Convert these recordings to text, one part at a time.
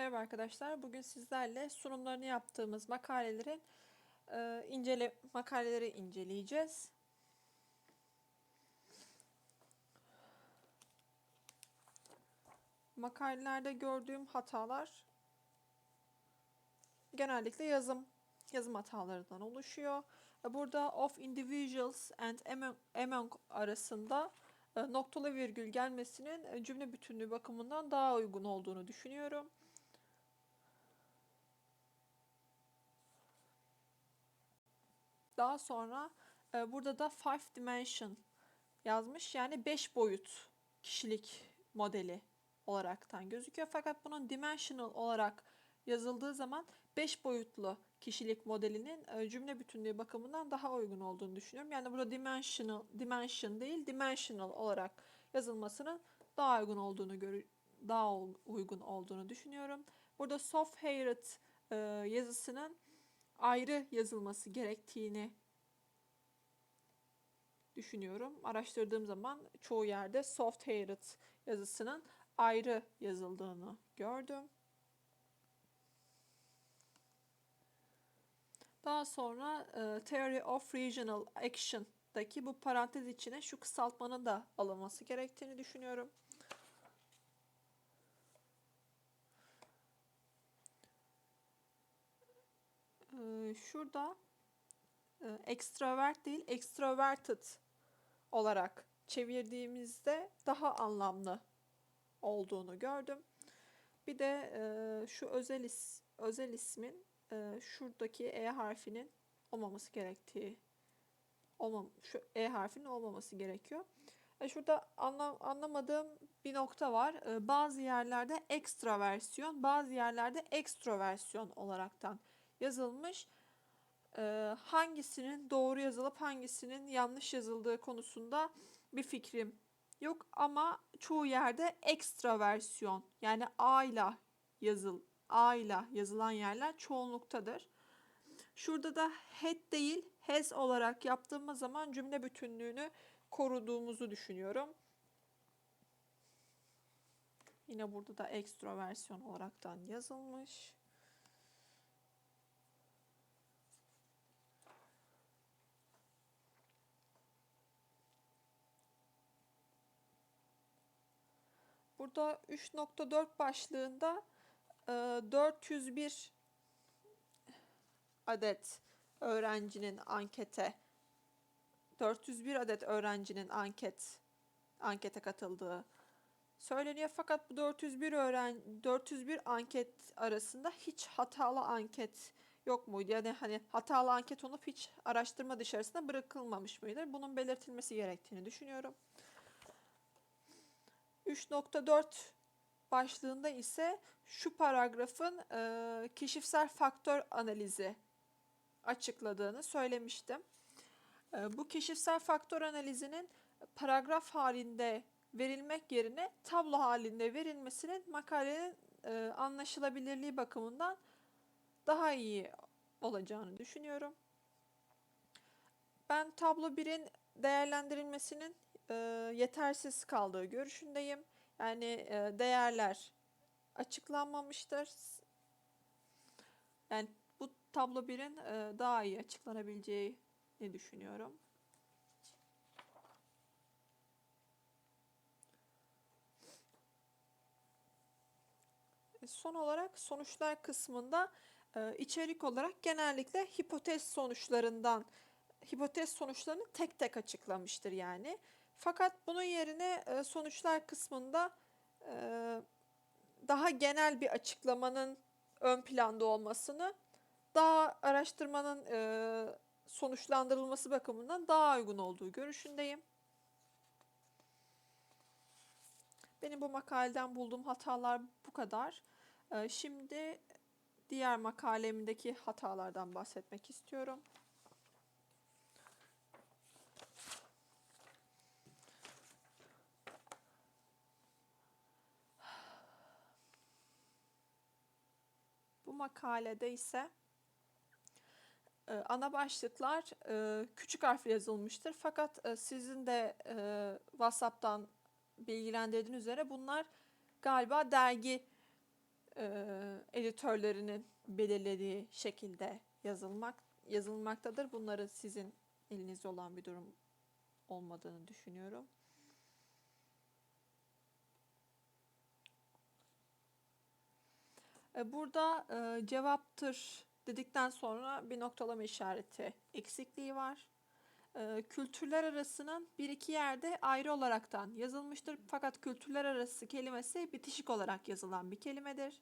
Merhaba arkadaşlar. Bugün sizlerle sunumlarını yaptığımız makalelerin e, incele makaleleri inceleyeceğiz. Makalelerde gördüğüm hatalar genellikle yazım yazım hatalarından oluşuyor. E, Burada of individuals and among, among arasında e, noktalı virgül gelmesinin e, cümle bütünlüğü bakımından daha uygun olduğunu düşünüyorum. Daha sonra e, burada da five dimension yazmış. Yani 5 boyut kişilik modeli olaraktan gözüküyor. Fakat bunun dimensional olarak yazıldığı zaman 5 boyutlu kişilik modelinin e, cümle bütünlüğü bakımından daha uygun olduğunu düşünüyorum. Yani burada dimensional dimension değil, dimensional olarak yazılmasının daha uygun olduğunu görü daha uygun olduğunu düşünüyorum. Burada soft haired e, yazısının ayrı yazılması gerektiğini düşünüyorum. Araştırdığım zaman çoğu yerde soft haired yazısının ayrı yazıldığını gördüm. Daha sonra e, Theory of Regional Action'daki bu parantez içine şu kısaltmanın da alınması gerektiğini düşünüyorum. E, şurada extrovert değil, extroverted olarak çevirdiğimizde daha anlamlı olduğunu gördüm. Bir de e, şu özel is, özel ismin e, şuradaki E harfinin olmaması gerektiği olmam şu E harfinin olmaması gerekiyor. E, şurada anlam, anlamadığım bir nokta var. E, bazı yerlerde ekstraversiyon, bazı yerlerde ekstroversiyon olaraktan yazılmış. E, hangisinin doğru yazılıp hangisinin yanlış yazıldığı konusunda bir fikrim yok ama çoğu yerde ekstraversiyon yani A ile yazıl A ile yazılan yerler çoğunluktadır. Şurada da had değil, has olarak yaptığımız zaman cümle bütünlüğünü koruduğumuzu düşünüyorum. Yine burada da ekstroversiyon olaraktan yazılmış. Burada 3.4 başlığında 401 adet öğrencinin ankete 401 adet öğrencinin anket ankete katıldığı söyleniyor. Fakat bu 401 öğren 401 anket arasında hiç hatalı anket yok muydu? Yani hani hatalı anket olup hiç araştırma dışarısında bırakılmamış mıdır? Bunun belirtilmesi gerektiğini düşünüyorum. 3.4 başlığında ise şu paragrafın e, keşifsel faktör analizi açıkladığını söylemiştim. E, bu keşifsel faktör analizinin paragraf halinde verilmek yerine tablo halinde verilmesinin makalenin e, anlaşılabilirliği bakımından daha iyi olacağını düşünüyorum. Ben tablo 1'in değerlendirilmesinin e, yetersiz kaldığı görüşündeyim. Yani e, değerler açıklanmamıştır. Yani bu tablo 1'in e, daha iyi açıklanabileceğini düşünüyorum. E, son olarak sonuçlar kısmında e, içerik olarak genellikle hipotez sonuçlarından hipotez sonuçlarını tek tek açıklamıştır yani. Fakat bunun yerine e, sonuçlar kısmında e, daha genel bir açıklamanın ön planda olmasını daha araştırmanın e, sonuçlandırılması bakımından daha uygun olduğu görüşündeyim. Benim bu makaleden bulduğum hatalar bu kadar. Şimdi diğer makalemdeki hatalardan bahsetmek istiyorum. Makalede ise e, ana başlıklar e, küçük harfle yazılmıştır. Fakat e, sizin de WhatsApp'tan bilgilendirdiğiniz üzere bunlar galiba dergi e, editörlerinin belirlediği şekilde yazılmak yazılmaktadır. Bunları sizin elinizde olan bir durum olmadığını düşünüyorum. Burada e, cevaptır dedikten sonra bir noktalama işareti eksikliği var. E, Kültürler arasının bir iki yerde ayrı olaraktan yazılmıştır. Fakat kültürler arası kelimesi bitişik olarak yazılan bir kelimedir.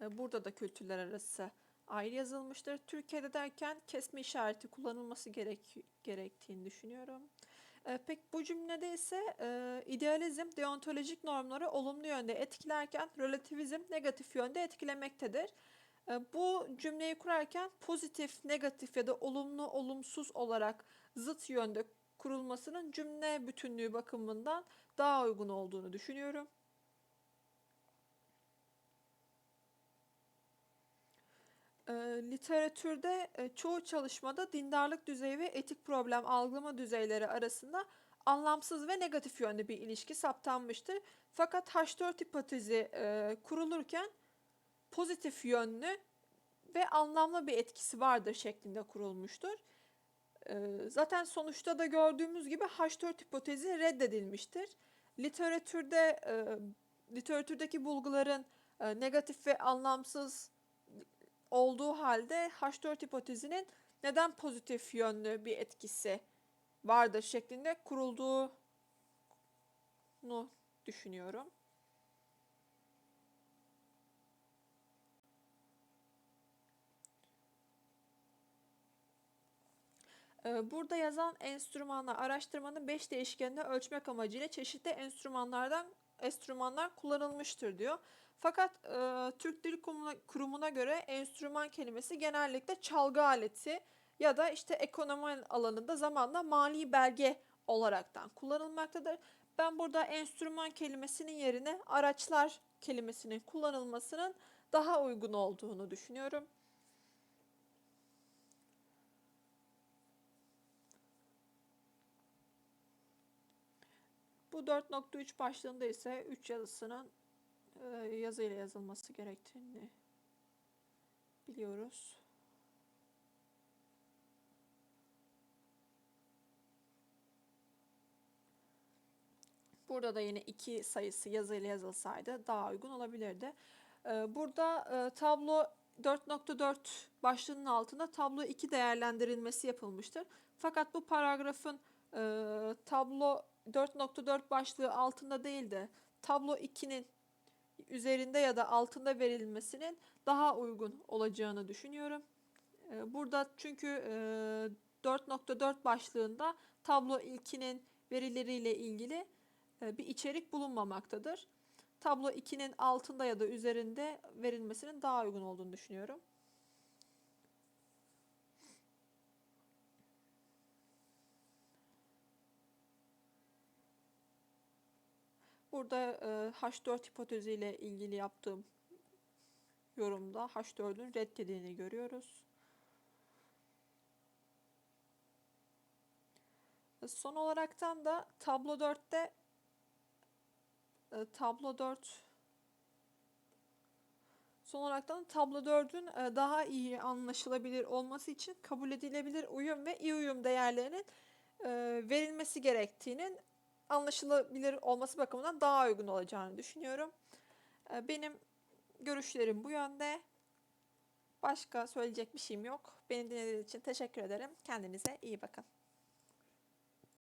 E, Burada da kültürler arası ayrı yazılmıştır. Türkiye'de derken kesme işareti kullanılması gerek, gerektiğini düşünüyorum. E, pek bu cümlede ise e, idealizm deontolojik normları olumlu yönde etkilerken relativizm negatif yönde etkilemektedir. E, bu cümleyi kurarken pozitif, negatif ya da olumlu, olumsuz olarak zıt yönde kurulmasının cümle bütünlüğü bakımından daha uygun olduğunu düşünüyorum. E, literatürde e, çoğu çalışmada dindarlık düzeyi ve etik problem algılama düzeyleri arasında anlamsız ve negatif yönde bir ilişki saptanmıştır. Fakat H4 hipotezi e, kurulurken pozitif yönlü ve anlamlı bir etkisi vardır şeklinde kurulmuştur. E, zaten sonuçta da gördüğümüz gibi H4 hipotezi reddedilmiştir. Literatürde e, literatürdeki bulguların e, negatif ve anlamsız olduğu halde H4 hipotezinin neden pozitif yönlü bir etkisi vardır şeklinde kurulduğunu düşünüyorum. Ee, Burada yazan enstrümanlar araştırmanın 5 değişkenini ölçmek amacıyla çeşitli enstrümanlardan enstrümanlar kullanılmıştır diyor. Fakat e, Türk Dil Kurumu'na, göre enstrüman kelimesi genellikle çalgı aleti ya da işte ekonomi alanında zamanla mali belge olaraktan kullanılmaktadır. Ben burada enstrüman kelimesinin yerine araçlar kelimesinin kullanılmasının daha uygun olduğunu düşünüyorum. Bu 4.3 başlığında ise 3 yazısının yazıyla yazılması gerektiğini biliyoruz. Burada da yine iki sayısı yazıyla yazılsaydı daha uygun olabilirdi. E, Burada e, tablo 4.4 başlığının altında tablo 2 değerlendirilmesi yapılmıştır. Fakat bu paragrafın e, tablo 4.4 başlığı altında değil de tablo 2'nin üzerinde ya da altında verilmesinin daha uygun olacağını düşünüyorum. Ee, Burada çünkü 4.4 başlığında tablo ilkinin verileriyle ilgili e, bir içerik bulunmamaktadır. Tablo 2'nin altında ya da üzerinde verilmesinin daha uygun olduğunu düşünüyorum. Burada e, H4 hipoteziyle ilgili yaptığım yorumda H4'ün reddedildiğini görüyoruz. E, Son olaraktan da tablo 4'te e, tablo 4 Son olaraktan tablo 4'ün e, daha iyi anlaşılabilir olması için kabul edilebilir uyum ve iyi uyum değerlerinin verilmesi gerektiğinin anlaşılabilir olması bakımından daha uygun olacağını düşünüyorum. E, Benim görüşlerim bu yönde. Başka söyleyecek bir şeyim yok. Beni dinlediğiniz için teşekkür ederim. Kendinize iyi bakın.